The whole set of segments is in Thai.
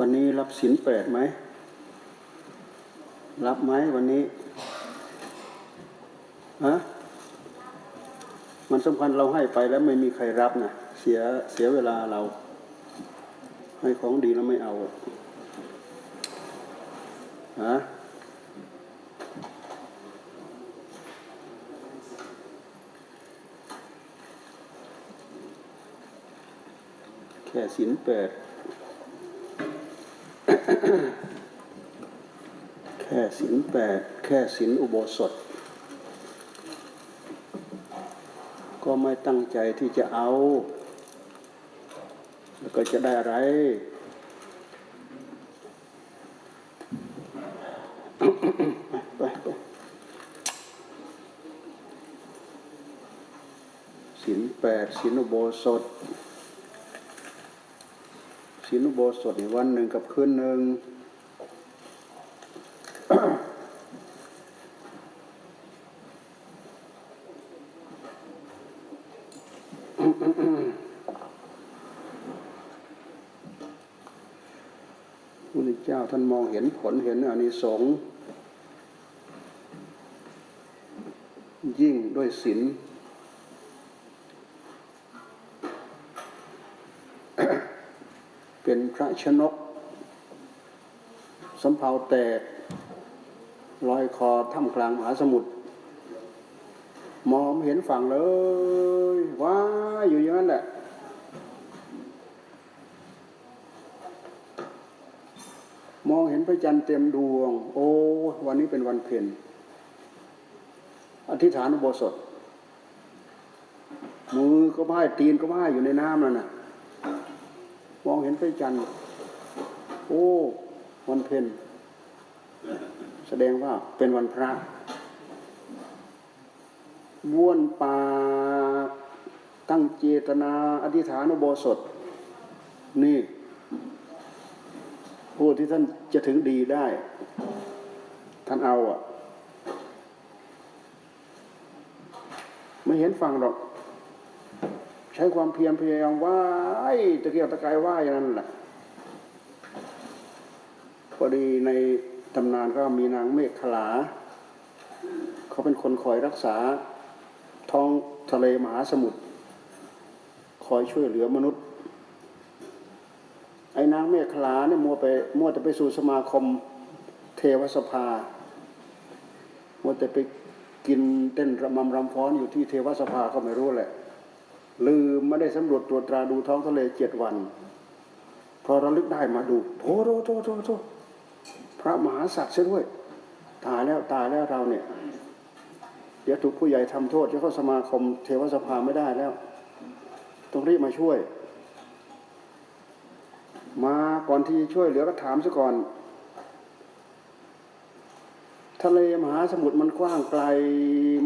วันนี้รับสินแปดไหม รับไหมวันนี้ฮะมันสำคัญเราให้ไปแล้วไม่มีใครรับนะเสียเสียเวลาเรา ให้ของดีแล้วไม่เอาฮะแค่สินแปด แค่สินแปดแค่สินอุโบสถ ก็ไม่ตั้งใจที่จะเอา แล้วก็จะได้อะไรไปไปสินแปดสินอุโบสถ สินอุโบสถในวันหนึ่งกับคืนหนึ่งพระพุทธเจ้าท่านมองเห็นผลเห็นอานิสงส์ยิ่งด้วยศีล เป็นพระชนกสำเภาแตกลอยคอท่ามกลางมหาสมุทรมองเห็นฝั่งเลยว้าอยู่อย่างนั้นแหละ มองเห็นพระจันทร์เต็มดวง โอ้วันนี้เป็นวันเพ็ญอธิษฐานอุโบสถ มือก็พ่ายตีนก็พ่ายอยู่ในน้ำนั่นน่ะ มองเห็นพระจันทร์โอ้วันเพ็ญแสดงว่าเป็นวันพระบ้วนปากตั้งเจตนาอธิษฐานอุโบสถ นี่ผู้ที่ท่านจะถึงดีได้ ท่านเอาอะ ไม่เห็นฟังหรอก ใช้ความเพียรพยายามว่ายตะเกียกตะกายว่ายอย่างนั้นแหละพอดีในตำนานก็มีนางเมฆขลา เขาเป็นคนคอยรักษาท้องทะเลมหาสมุทรคอยช่วยเหลือมนุษย์ ไอ้นางเมฆขลาเนี่ยมัวไปมัวแต่ไปสู่สมาคมเทวสภา มัวแต่ไปกินเต้นระมำรำฟ้อนอยู่ที่เทวสภาก็ไม่รู้แหละ ลืมไม่ได้สำรวจตรวจตราดูท้องทะเลเจ็ดวัน พอระลึกได้มาดูโถโถโถโถโถพระมหาศักดิ์เสียด้วย ตายแล้วตายแล้วเราเนี่ย เดี๋ยวถูกผู้ใหญ่ทำโทษจะเข้าสมาคมเทวสภาไม่ได้แล้ว ต้องรีบมาช่วย มาก่อนที่ช่วยเหลือก็ถามซะก่อน ทะเลมหาสมุทรมันกว้างไกล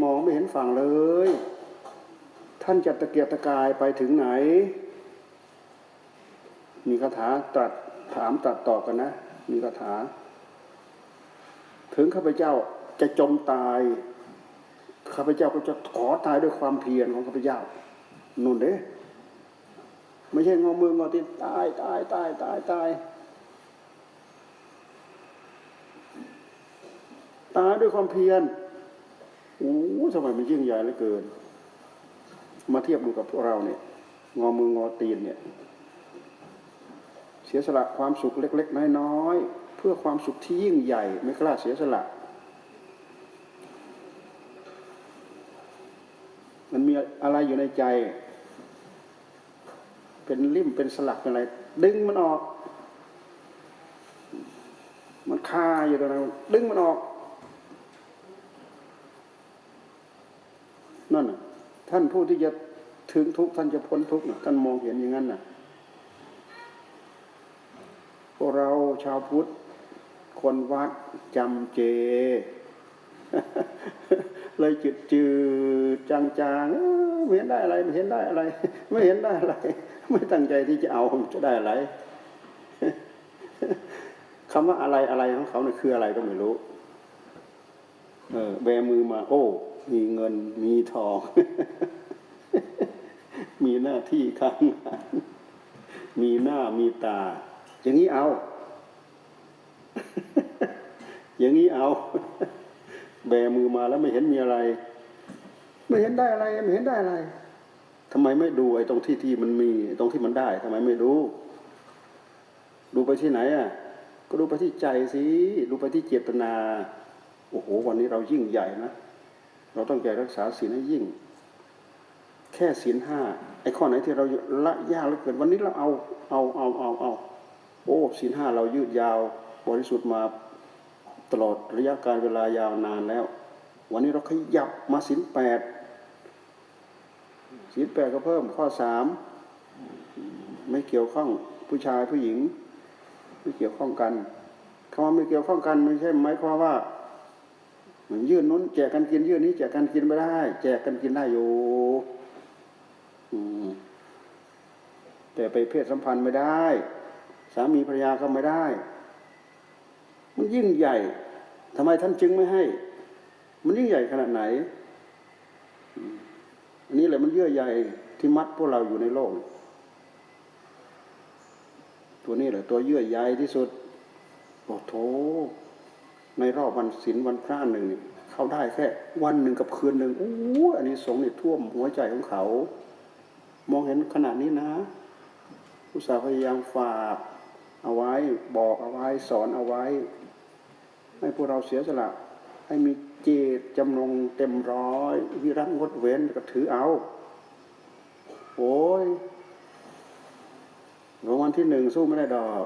มองไม่เห็นฝั่งเลย ท่านจะตะเกียกตะกายไปถึงไหน มีคาถาตรัสถามตรัสตอบกันนะ มีคาถา ถึงข้าพเจ้าจะจมตายข้าพเจ้าก็จะขอตายด้วยความเพียรของข้าพเจ้านุ่นเด้ไม่ใช่งอมืองอตีนตายตายตายตายตายตายด้วยความเพียรโอ้ทำไมมันยิ่งใหญ่เหลือเกิน มาเทียบดูกับพวกเราเนี่ยงอมืองอตีนเนี่ยเสียสละความสุขเล็ก ๆ น้อยๆเพื่อความสุขที่ยิ่งใหญ่ไม่กล้าเสียสละมันมีอะไรอยู่ในใจ เป็นริ่มเป็นสลักเป็นอะไร ดึงมันออก มันคาอยู่ตรงนั้นดึงมันออกนั่นน่ะ ท่านผู้ที่จะถึงทุกท่านจะพ้นทุกน่ะท่านมองเห็นอย่างนั้นน่ะพวกเราชาวพุทธ คนวัดจำเจ เลยจืดจืดจางจางๆไม่เห็นได้อะไรไม่เห็นได้อะไร ไม่เห็นได้อะไร ไม่ตั้งใจที่จะเอาจะได้อะไรคำว่าอะไรอะไรของเขาเนี่ยคืออะไรก็ไม่รู้ เออแบมือมา โอ้ มีเงินมีทอง มีหน้าที่การงานมีหน้ามีตา อย่างนี้เอา อย่างนี้เอา แบมือมาแล้วไม่เห็นมีอะไร ไม่เห็นได้อะไร ไม่เห็นได้อะไรทำไมไม่ดูไอ้ตรงที่ที่มันมีตรงที่มันได้ทำไมไม่ดู ดูไปที่ไหนอะก็ดูไปที่ใจสิ ดูไปที่เจตนา โอ้โห วันนี้เรายิ่งใหญ่นะ เราต้องใจรักษาศีลให้ยิ่ง แค่ศีลห้าไอ้ข้อไหนที่เราละยากเหลือเกินวันนี้เราเอาเอาเอาเอาเอาโอ้ศีลห้าเรายืดยาวบริสุทธิ์มาตลอดระยะการเวลายาวนานแล้ว วันนี้เราขยับมาศีลแปดศีลแปดก็เพิ่มข้อสามไม่เกี่ยวข้องผู้ชายผู้หญิง ไม่เกี่ยวข้องกันคำว่าไม่เกี่ยวข้องกันไม่ใช่หมายความว่า ยื่นนู้นแจกกันกินยื่นนี้แจกกันกินไม่ได้ แจกกันกินได้อยู่แต่ไปเพศสัมพันธ์ไม่ได้ สามีภรรยาก็ไม่ได้ มันยิ่งใหญ่ทำไมท่านจึงไม่ให้ มันยิ่งใหญ่ขนาดไหนอันนี้แหละมันเยื่อใหญ่ที่มัดพวกเราอยู่ในโลก ตัวนี้แหละ ตัวเยื่อใยที่สุดโอ้โถ ในรอบวันศีลวันพระหนึ่งนี่เขาได้แค่วันหนึ่งกับคืนหนึ่งโอ้อันนี้สงส์นี่ท่วมหัวใจของเขา มองเห็นขนาดนี้นะอุตสาห์พยายามฝากเอาไว้บอกเอาไว้สอนเอาไว้ ให้พวกเราเสียสละ ให้มีเจตจำนงเต็มร้อย วิรัตงดเว้นก็ถือเอา โอ้ยรางวัลที่หนึ่งสู้ไม่ได้ดอก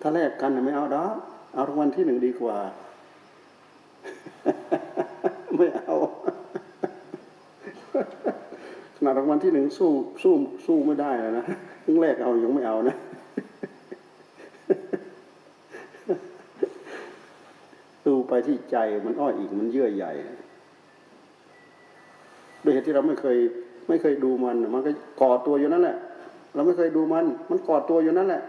ถ้าแลกกันไม่เอาดอกเอารางวัลที่หนึ่งดีกว่า ไม่เอาขนาดรางวัลที่หนึ่งสู้สู้สู้ไม่ได้แล้วนะยังแลกเอายังไม่เอานะ ดูไปที่ใจมันอ้อยอีกมันเยื่อใหญ่ด้วยเหตุที่เราไม่เคย ไม่เคยดูมันมันก็ก่อตัวอยู่นั่นแหละ เราไม่เคยดูมัน มันก่อตัวอยู่นั่นแหละ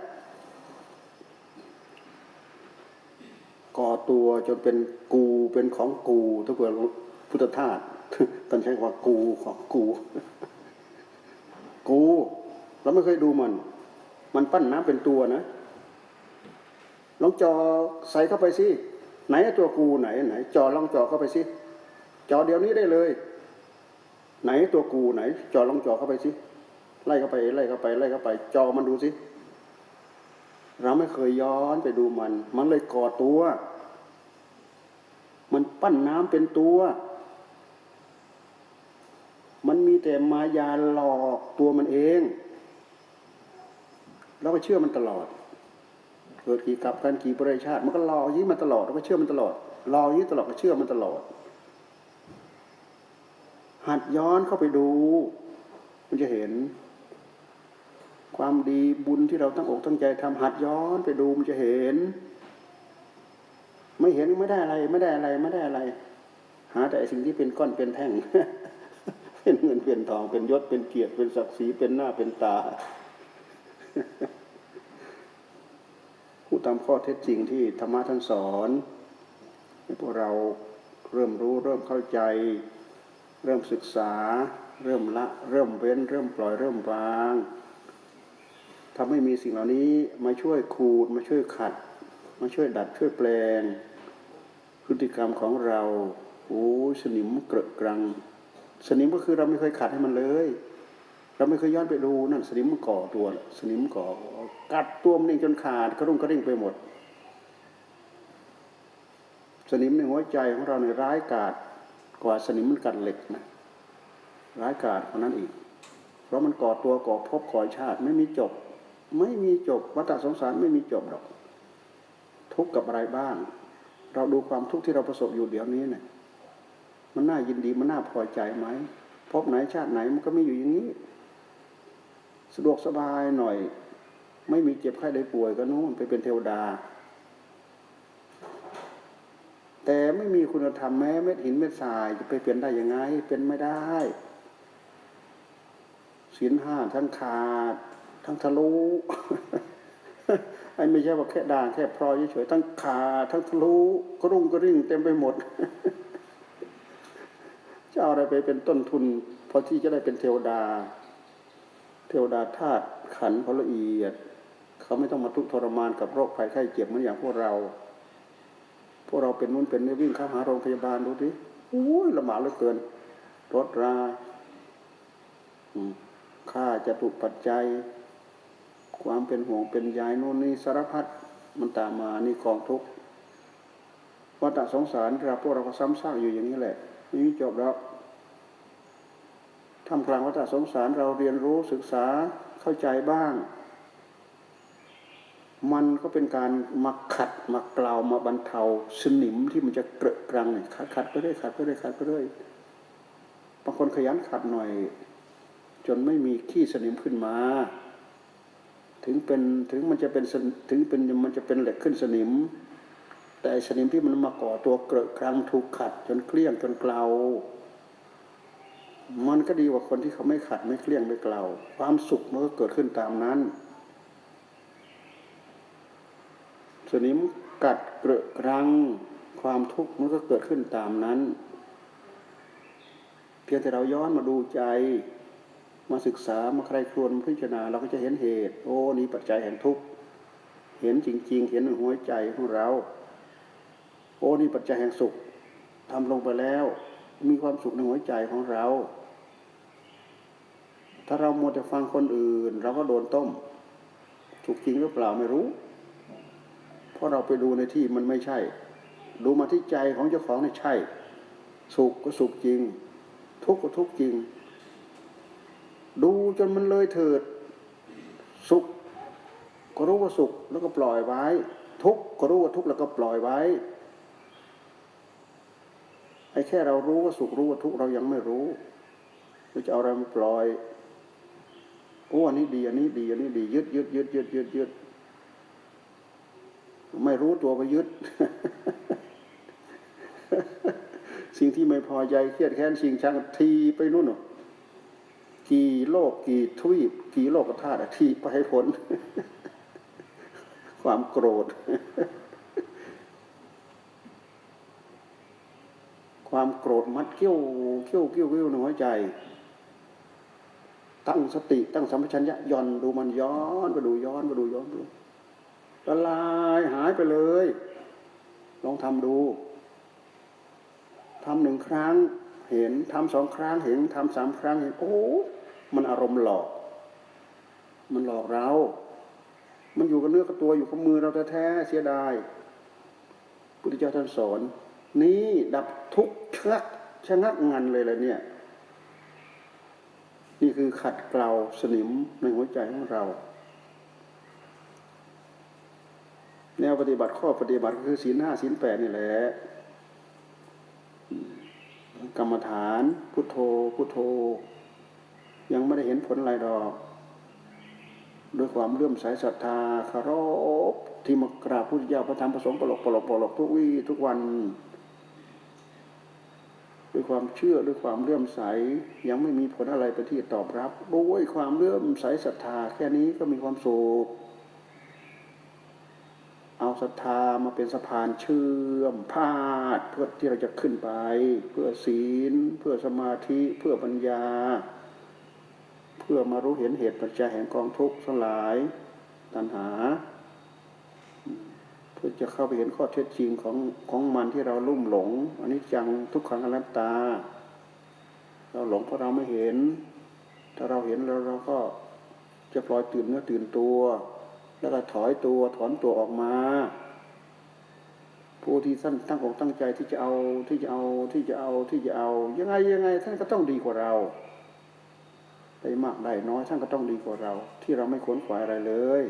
ก่อตัวจนเป็นกูเป็นของกูถ้าเผื่อพุทธทาสท่านใช้คำว่ากูของกูกูเราไม่เคยดูมัน มันปั้นน้ำเป็นตัวนะลองจอใส่เข้าไปสิไหนตัวกูไหนไหน จอลองจอเข้าไปสิจอเดี๋ยวนี้ได้เลย ไหนตัวกูไหน จอลองจอเข้าไปสิไล่เข้าไปไล่เข้าไปไล่เข้าไป จอมันดูสิเราไม่เคยย้อนไปดูมัน มันเลยก่อตัว มันปั้นน้ำเป็นตัว มันมีแต่มายาหลอกตัวมันเองเราก็เชื่อมันตลอด เกิดกี่กับการกี่ประชาติ มันก็รออย่างนี้มาตลอดเราก็เชื่อมันตลอดรออย่างนี้ตลอดก็เชื่อมันตลอด หัดย้อนเข้าไปดู มันจะเห็น ความดีบุญที่เราตั้งอกตั้งใจทำหัดย้อนไปดูมันจะเห็น ไม่เห็นไม่ได้อะไร ไม่ได้อะไรไม่ได้อะไร หาแต่สิ่งที่เป็นก้อนเป็นแท่ง เป็นเงินเป็นทองเป็นยศเป็นเกียรติเป็นศักดิ์ศรีเป็นหน้าเป็นตาผู้ตามข้อเท็จจริงที่ธรรมะท่านสอนให้พวกเราเริ่มรู้เริ่มเข้าใจ เริ่มศึกษา เริ่มละ เริ่มเว้น เริ่มปล่อยเริ่มวางทำให้มีสิ่งเหล่านี้มาช่วยขูดมาช่วยขัด มาช่วยดัดช่วยแปลง พฤติกรรมของเราโอ้ยสนิมเกลอะกรัง สนิมก็คือเราไม่เคยขัดให้มันเลย เราไม่เคยย้อนไปดูนั่นสนิมมันก่อตัว สนิมก่อกัดตัวมันเองจนขาดกระรุ่งกระริ่งไปหมด สนิมในหัวใจของเราในยร้ายกาจกว่าสนิมมันกัดเหล็กนะร้ายกาจกว่านั้นอีก เพราะมันก่อตัวก่อภพก่อชาติไม่มีจบ ไม่มีจบวัฏสงสารไม่มีจบหรอก ทุกข์กับอะไรบ้าง เราดูความทุกข์ที่เราประสบอยู่เดี๋ยวนี้เนี่ยมันน่ายินดีมันน่าพอใจไหมพบไหนชาติไหนมันก็ไมีอยู่อย่างนี้ สะดวกสบายหน่อย ไม่มีเจ็บไข้ได้ป่วยก็นู้นไปเป็นเทวดา แต่ไม่มีคุณธรรมแม้เม็ดหินเม็ดทรายจะไปเป็นได้ยังไง เป็นไม่ได้ศีลห้าทั้งขาด ทั้งทะลุ ไอ้ไม่ใช่ว่าแค่ด่างแค่พลอยเฉยๆทั้งขาทั้งทะลุกรุ่งกระริ่งเต็มไปหมดจะเอาอะไรไปเป็นต้นทุนพอที่จะได้เป็นเทวดา เทวดาธาตุขันธ์เขาละเอียด เขาไม่ต้องมาทุกข์ทรมานกับโรคภัยไข้เจ็บเหมือนอย่างพวกเรา พวกเราเป็นนู้นเป็นนี่วิ่งเข้าหาโรงพยาบาลดูดิโอ้ยลำบากเหลือเกิน รถราค่าจะตุปัจจัย ความเป็นห่วงเป็นใยโน่นนี่สารพัดมันตามมานี่กองทุกข์วัฏสงสารเราพวกเราก็ซ้ำซากอยู่อย่างนี้แหละไม่มีจบแล้วทำกลางวัฏสงสารเราเรียนรู้ศึกษาเข้าใจบ้าง มันก็เป็นการมาขัดมากลาวมาบรรเทาสนิมที่มันจะเกระกรังเนี่ยขัดขัดไปเรื่อยขัดไปเรื่อยขัดไปเรื่อยบางคนขยันขัดหน่อย จนไม่มีขี้สนิมขึ้นมา ถึงเป็นถึงมันจะเป็นถึงเป็นมันจะเป็นเหล็กขึ้นสนิม แต่สนิมที่มันมาก่อตัวเกระกรังถูกขัด จนเกลี้ยงจนเกลามันก็ดีกว่าคนที่เขาไม่ขัดไม่เกลี้ยงไม่เกลาความสุขมันก็เกิดขึ้นตามนั้น สนิมกัดเกระกรังความทุกข์มันก็เกิดขึ้นตามนั้น เพียงแต่เราย้อนมาดูใจ มาศึกษามาใครครวญมาพิจารณา เราก็จะเห็นเหตุ โอ้นี่ปัจจัยแห่งทุกข์เห็นจริง ๆ เห็นในหัวใจของเรา โอ้นี่ปัจจัยแห่งสุขทำลงไปแล้ว มีความสุขในหัวใจของเรา ถ้าเรามัวแต่ฟังคนอื่น เราก็โดนต้มสุขจริงหรือเปล่าไม่รู้ เพราะเราไปดูในที่มันไม่ใช่ ดูมาที่ใจของเจ้าของนี่ใช่ สุขก็สุขจริง ทุกข์ก็ทุกข์จริง ดูจนมันเลยเถิด สุขก็รู้ว่าสุขแล้วก็ปล่อยไว้ ทุกข์ก็รู้ว่าทุกข์แล้วก็ปล่อยไว้ไอ้แค่เรารู้ว่าสุขรู้ว่าทุกข์เรายังไม่รู้เราจะเอาอะไรมาปล่อยโอ้อันนี้ดีอันนี้ดีอันนี้ดียึดยึดยึดยึดยึดยึดไม่รู้ตัวไปยึด สิ่งที่ไม่พอใจเครียดแค้นสิ่งชังทีไปนู่นน่ะ กี่โลกกี่ทวีปกี่โลกธาตุที่ไปให้พ้นความโกรธ ความโกรธมัดเกี้ยวเกี้ยวเกี้ยวเกี้ยวในหัวใจ ตั้งสติตั้งสัมปชัญญะย่อนดูมันย้อนไปดูย้อนไปดูย้อนดูละลายหายไปเลย ลองทำดูทำหนึ่งครั้งเห็นทำสองครั้งเห็นทำสามครั้งเห็นโอ้ มันอารมณ์หลอก มันหลอกเรา มันอยู่กับเนื้อกับตัวอยู่กับมือเราแท้ๆเสียดายพุทธเจ้าท่านสอน นี่ดับทุกข์ชักชะงักงันเลยละเนี่ย นี่คือขัดเกลาสนิมในหัวใจของเรา แนวปฏิบัติข้อปฏิบัติคือศีลห้าศีลแปดนี่แหละกรรมฐาน พุทโธพุทโธ ยังไม่ได้เห็นผลอะไรดอกด้วยความเลื่อมใสศรัทธาคารพที่มากราบพุทธเจ้าพระธรรมพระสงฆ์ปลกปลกปลกทุกวี่ทุกวัน ด้วยความเชื่อด้วยความเลื่อมใสยังไม่มีผลอะไรเป็นที่ตอบรับด้วยความเลื่อมใสศรัทธาแค่นี้ก็มีความสุขเอาศรัทธามาเป็นสะพานเชื่อมพาดเพื่อที่เราจะขึ้นไป เพื่อศีล เพื่อสมาธิเพื่อปัญญา พื่อมารู้เห็นเหตุปัจจัยแห่งกองทุกข์ทั้งหลายตัณหา เพื่อจะเข้าไปเห็นข้อเท็จจริงของของมันที่เราลุ่มหลงอันนี้จังทุกขังอนัตตา เราหลงเพราะเราไม่เห็น ถ้าเราเห็นแล้วเราก็จะปล่อยตื่นเนื้อตื่นตัว แล้วก็ถอยตัวถอนตัวออกมา ผู้ที่ท่านตั้งอกตั้งใจที่จะเอาที่จะเอาที่จะเอาที่จะเอา ยังไงยังไงท่านก็ต้องดีกว่าเรา ได้มากได้น้อยท่านก็ต้องดีกว่าเรา ที่เราไม่ขวนขวายอะไรเลย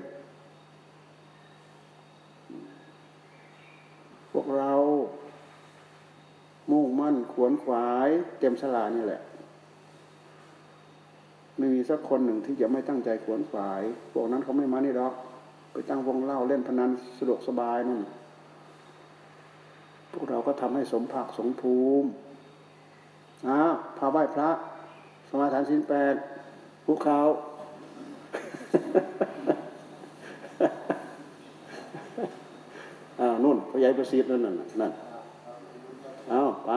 พวกเรา มุ่งมั่นขวนขวาย เต็มสลานี่แหละ ไม่มีสักคนหนึ่งที่จะไม่ตั้งใจขวนขวาย พวกนั้นเขาไม่มานี่หรอกไปตั้งวงเล่าเล่นพนันสะดวกสบายนั่นพวกเราก็ทำให้สมภาคสมภูมิอ้าวพาไหว้พระ สมาทานศีลแปด พวกเขา อ้าวนุ่นพยายประสิทธิ์นั่นน่ะนั่น เอาไป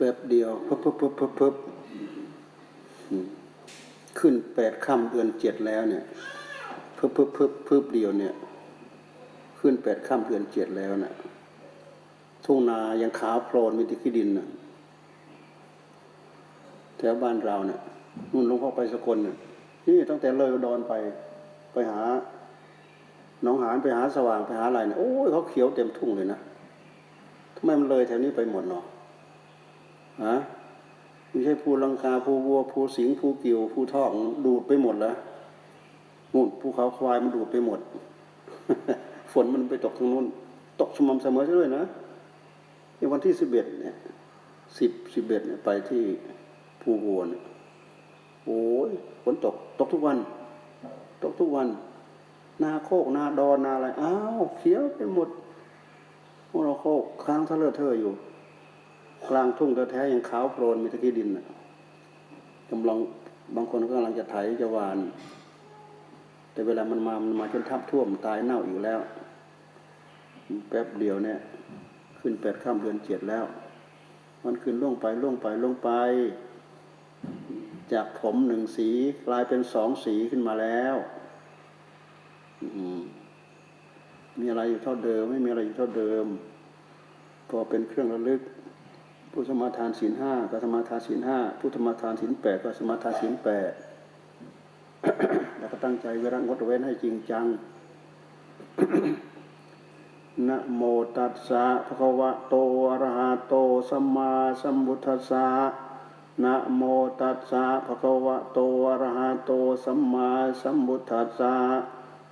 แป๊บเดียวปึ๊บปึ๊บปึ๊บปึ๊บปึ๊บอืมขึ้นแปดค่ำเดือนเจ็ดแล้วเนี่ยปึ๊บปึ๊บปึ๊บปึ๊บเดียวเนี่ย ขึ้นแปดค่ำเดือนเจ็ดแล้วน่ะทุ่งนายังขาวโพลนมีแติขี้ดินน่ะแถวบ้านเราเนี่ยนู่นหลวงพ่อไปสกลน่ะนี่ตั้งแต่เลยดอนไปไปหาหน้องหานไปหาสว่างไปหาอะไรเนี่ยโอ้ยเขาเขียวเต็มทุ่งเลยนะทำไมมันเลยแถวนี้ไปหมดเนาะ ฮะไม่ใช่ภูลังกาภูวัวภูสิงห์ภูกิ่วภูทองดูดไปหมดแล้วนู่นภูเขาควายมันดูดไปหมด ฝนมันไปตกทางนู้น ตกสม่ำเสมอใช่ด้วยนะในวันที่สิบเอ็ดเนี่ยสิบสิบเอ็ดเนี่ยไปที่ภูวัวเนี่ยโอ้ยฝนตกตกทุกวัน ตกทุกวัน นาโคกนาดอนนาอะไรอ้าวเขียวไปหมดพวกเราโคกค้างทะเลเทออยู่ กลางทุ่งแท้ๆยังขาวโพลนมีตะกี้ดินกำลังบางคนก็กำลังจะไถจะหวาน แต่เวลามันมามันมาจนทับท่วมตายเน่าอีกแล้ว แป๊บเดียวเนี่ย ขึ้นแปดข้ามเดือนเจ็ดแล้ว มันขึ้นล่วงไปล่วงไปล่วงไป จากผมหนึ่งสีกลายเป็นสองสีขึ้นมาแล้วมมีอะไรอยู่เท่าเดิม ไม่มีอะไรอยู่เท่าเดิม พอเป็นเครื่องระลึก ผู้สมาทานศีลห้าก็สมาทานศีลห้าผู้สมาทานศีลแปดก็สมาทานศีลแปดแล้วก็ตั้งใจเวรังดเว้นให้จริงจังนะโมตัสสะภะคะวะโตอะระหะโตสัมมาสัมพุทธัสสะนะโมตัสสะภะคะวะโตอะระหะโตสัมมาสัมพุทธัสสะ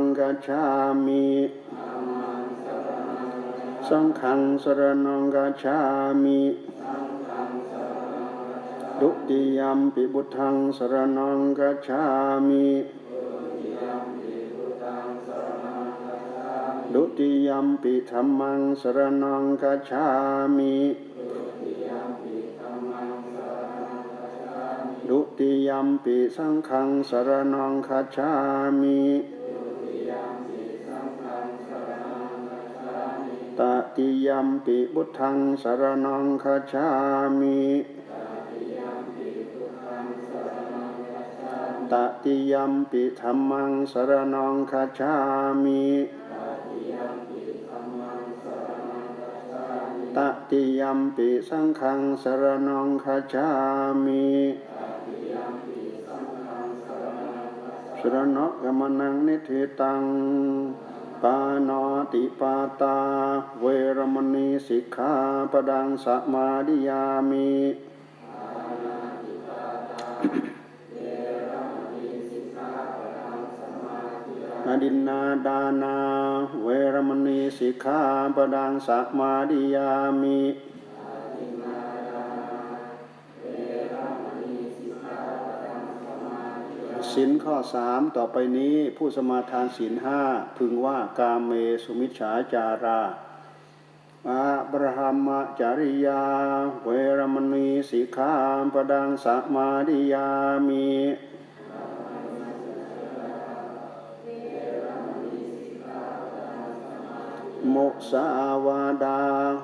งกัจฉามิสังฆังสรณังกัจฉามิดุติยมปิบุตังสรณังกัจฉามิดุติยมปิธัมมังสรณังกัจฉามิดุติยมปิสังฆังสรณังคัจฉามิ ติยัมปิบุตังสรณังคัจฉามิตติยัมปิธรรมังสรณังคัจฉามิตติยัมปิสังฆังสรณังคัจฉามิสรณะกมนังนิธิตัง ปานาติปาตา เวรมณีสิกขาปดังสมาดิยามิอดินนาดานา เวรมณีสิกขาปดังสมาดิยามิ สินข้อสามต่อไปนี้ผู้สมาทานสินห้าพึงว่ากาเมสุมิจฉาจาราอาบรหัมจาริยา เวรมณีสิกขาปดังสมาดิยามิโมกสาวาดา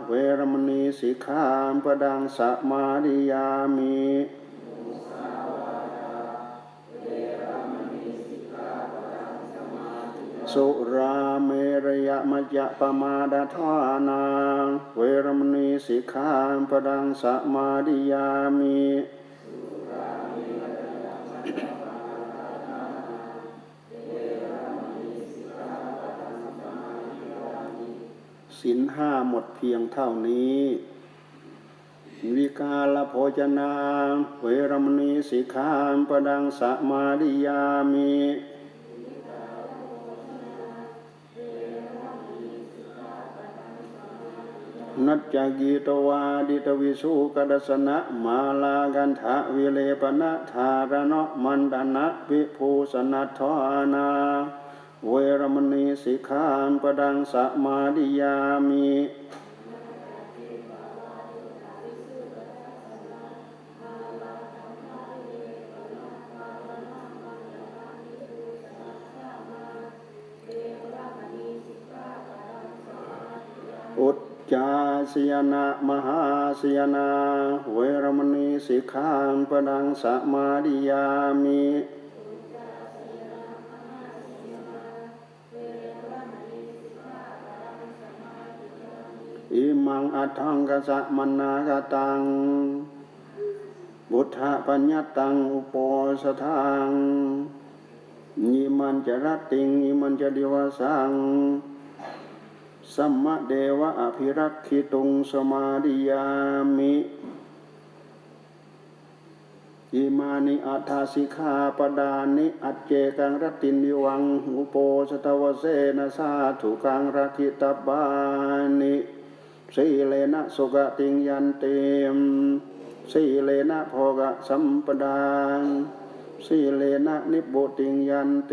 เวรมณีสิกขาปดังสมาดิยามิ สุราเมรยมัจจะปมาดาทานา เวรมณีสิกขาปดังสมาดิยามิสินห้าหมดเพียงเท่านี้ วิกาลโภชนา เวรมณีสิกขาปดังสมาดิยามิ นัจจกีตวาดิตวิสุกดสนะมาลากันทะวิเลปนะธารณะมันดนะวิภูสนัทานาเวรมณีสิกขาปดังสมาดิยามี สยนะมหาสยนา เวรมณีสิกขาปดังสมาดิยามิอิมังอัตถังกสะมนากตัง บุทธปัญญตังอุปสทังนิมันจะรัตติงนิมันจะดิวสัง สัมมเดวะอภิรักขิตุงสมาดิยามิอิมานิอัฏฐาสิกขาปดานิอัจเจกังรตินิวังอุโปสตวเสนะสาธุกังรักิตบานิสีเลนะสุกติงยันเตมสีเลนะโภกะสัมปดานสีเลนะนิบุติงยันเต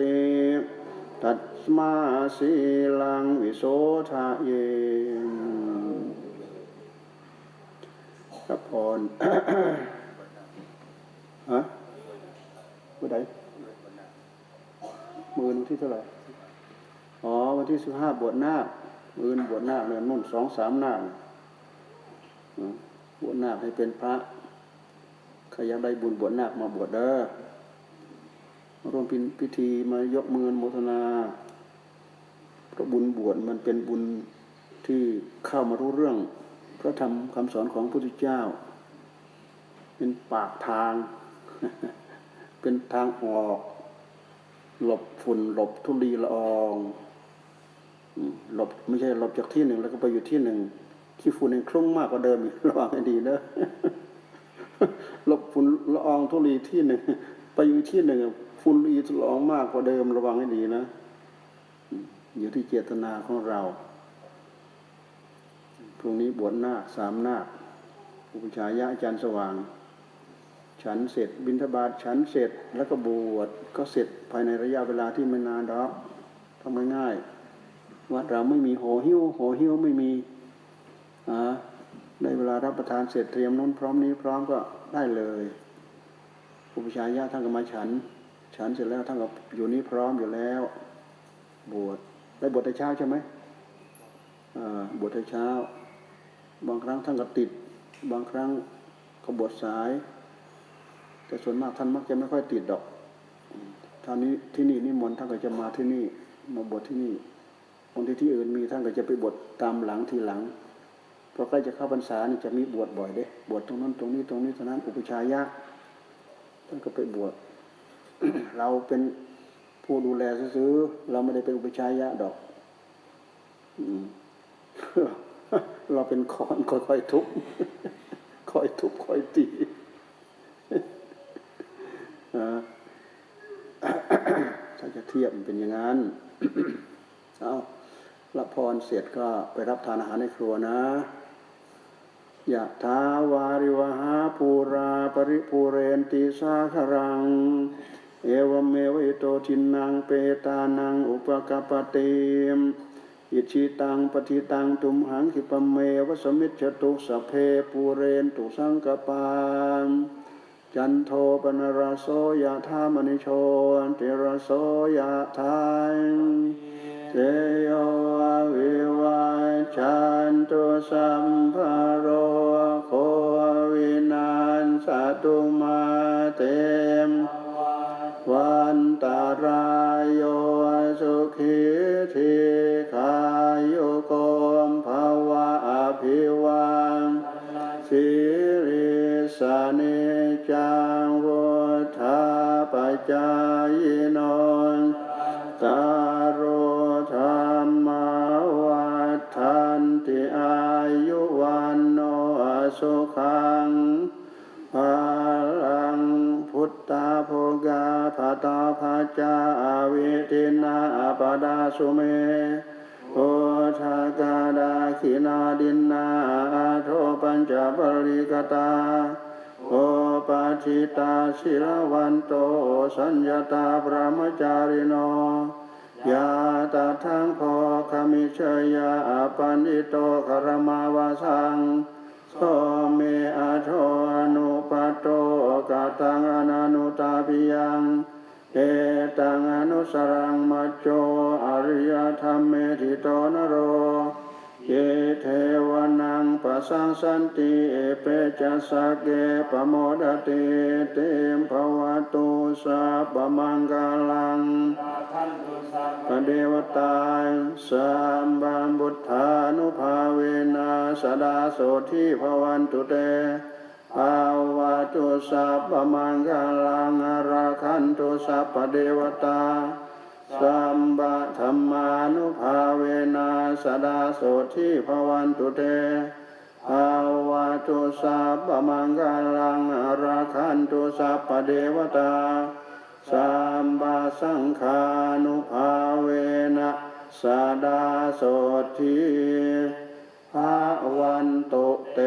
ตัด มาสีลังวิโสทะเยครับพรฮะเมื่อใดมือวันที่เท่าไหร่ อ๋อ วันที่สิบห้าบวชนาคมือนบวชนาคเนี่ยนุ่นสองสามนาคบวชนาคให้เป็นพระใครอยากได้บุญบวชนาคมาบวชเด้อร่วมพิธีมายกมือโมทนา พระบุญบวชมันเป็นบุญที่เข้ามารู้เรื่อง พระธรรมคำสอนของพระพุทธเจ้า เป็นปากทาง เป็นทางออก หลบฝุ่นหลบทุลีละอองหลบไม่ใช่หลบจากที่หนึ่งแล้วก็ไปอยู่ที่หนึ่งที่ฝุ่นยังคลุ้งมากกว่าเดิมอีกระวังให้ดีนะหลบฝุ่นละอองทุลีที่หนึ่งไปอยู่ที่หนึ่งฝุ่นละอองละอองมากกว่าเดิมระวังให้ดีนะ อยู่ที่เจตนาของเรา พรุ่งนี้บวชนาคสามนาคอุปชายะอาจารย์สว่าง ฉันเสร็จบิณฑบาตฉันเสร็จแล้วก็บวชก็เสร็จภายในระยะเวลาที่ไม่นานดอกทำง่ายๆวัดเราไม่มีโหหิ้วโหหิ้วไม่มีอ่าในเวลารับประทานเสร็จเตรียมน้นพร้อมนี้พร้อมก็ได้เลยอุปชายะท่านก็มาฉัน ฉันเสร็จแล้วท่านก็อยู่นี้พร้อมอยู่แล้ว บวช ได้บวชแต่เช้าใช่ไหมบวชแต่เช้า บางครั้งท่านก็ติด บางครั้งก็บวชสาย แต่ส่วนมากท่านมักจะไม่ค่อยติดดอกท่านนี้ที่นี่นิมนต์ท่านก็จะมาที่นี่ มาบวชที่นี่บางทีที่อื่นมีท่านก็จะไปบวชตามหลังทีหลังเพราะใกล้จะเข้าพรรษานี่จะมีบวชบ่อยเด้บวชตรงนั้นตรงนี้ตรงนี้ตรงนั้นอุปชายะท่านก็ไปบวชเราเป็น ผู้ดูแลซื้อเราไม่ได้เป็นอุปชายยะดอกเราเป็นคอนค่อยๆทุบค่อยทุบค่อยตีถ้าจะเทียบมันเป็นอย่างนั้นเอารับพรเสร็จก็ไปรับทานอาหารในครัวนะยะทาวาริวหาปูราปริปูเรนติสาครัง เอวเมวิโตทินังเปตานังอุปกปปติมอิชิตังปฏิตังตุมหังคิปเมวสมิจฉตุสเพปูเรนตุสังกปานจันโทปนรโสยะธามณิโชติรสโสยะทานเตโยวิวัชชันตุสัมภโรโควินันสตุมาเตารายโยสุขีธิขายุโกมภาวะอภิวังสิริสานิจังวุธาปจายโนตารโรธรรมาวัฏันติอายุวันโนสุขังาภาตาภาจาอาวิตินาอาปดาสุเมโอชากาดาขินาดินนาอาโทปัญจบริกตาโอปาชิตาศิลวันโตสัญญาตาพระมจาริโนยาตาทังพอคามิเชยาปันิโตคารมาวาสังโสเมอาโทอนุปัตโตกาตังอนานุตาปิยัง เอตังอนุสรังมัจโจอริยธรรมเมธิโตนโร เยเทวนังปะสังสันติเอเปจัสสะเกปโมดติเตมภวตุสัพมังกาลังปเดวตาสัมบัมบุทธานุภาเวนะสดาโสทิภวันตุเต ภาวะตุสัพพมังคลังอราคันตุสัพพเดวตาสัมบะธรรมานุภาเวนะสดาโสทิภวันตุเตภาวะตุสัพพมังคลังอราคันตุสัพพเดวตาสัมบาสังขานุภาเวนะสดาโสทีภวันตุเต